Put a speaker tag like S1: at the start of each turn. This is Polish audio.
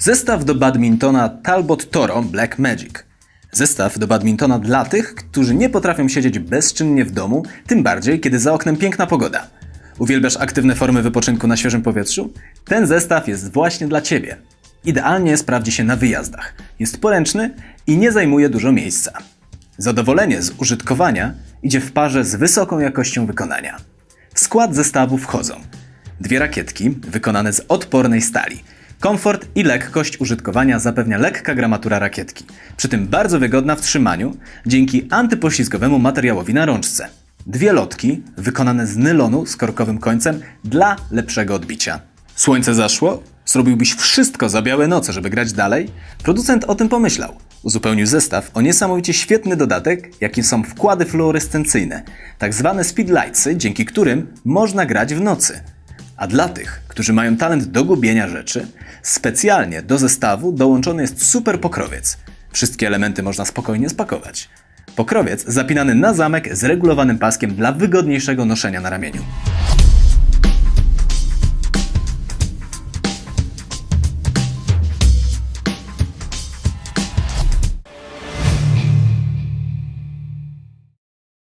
S1: Zestaw do badmintona Talbot Toro Black Magic. Zestaw do badmintona dla tych, którzy nie potrafią siedzieć bezczynnie w domu, tym bardziej kiedy za oknem piękna pogoda. Uwielbiasz aktywne formy wypoczynku na świeżym powietrzu? Ten zestaw jest właśnie dla Ciebie. Idealnie sprawdzi się na wyjazdach. Jest poręczny i nie zajmuje dużo miejsca. Zadowolenie z użytkowania idzie w parze z wysoką jakością wykonania. W skład zestawu wchodzą dwie rakietki wykonane z odpornej stali. Komfort i lekkość użytkowania zapewnia lekka gramatura rakietki, przy tym bardzo wygodna w trzymaniu dzięki antypoślizgowemu materiałowi na rączce. Dwie lotki wykonane z nylonu z korkowym końcem dla lepszego odbicia. Słońce zaszło? Zrobiłbyś wszystko za białe noce, żeby grać dalej? Producent o tym pomyślał. Uzupełnił zestaw o niesamowicie świetny dodatek, jakim są wkłady fluorescencyjne, tak zwane speedlightsy, dzięki którym można grać w nocy. A dla tych, którzy mają talent do gubienia rzeczy, specjalnie do zestawu dołączony jest super pokrowiec. Wszystkie elementy można spokojnie spakować. Pokrowiec zapinany na zamek z regulowanym paskiem dla wygodniejszego noszenia na ramieniu.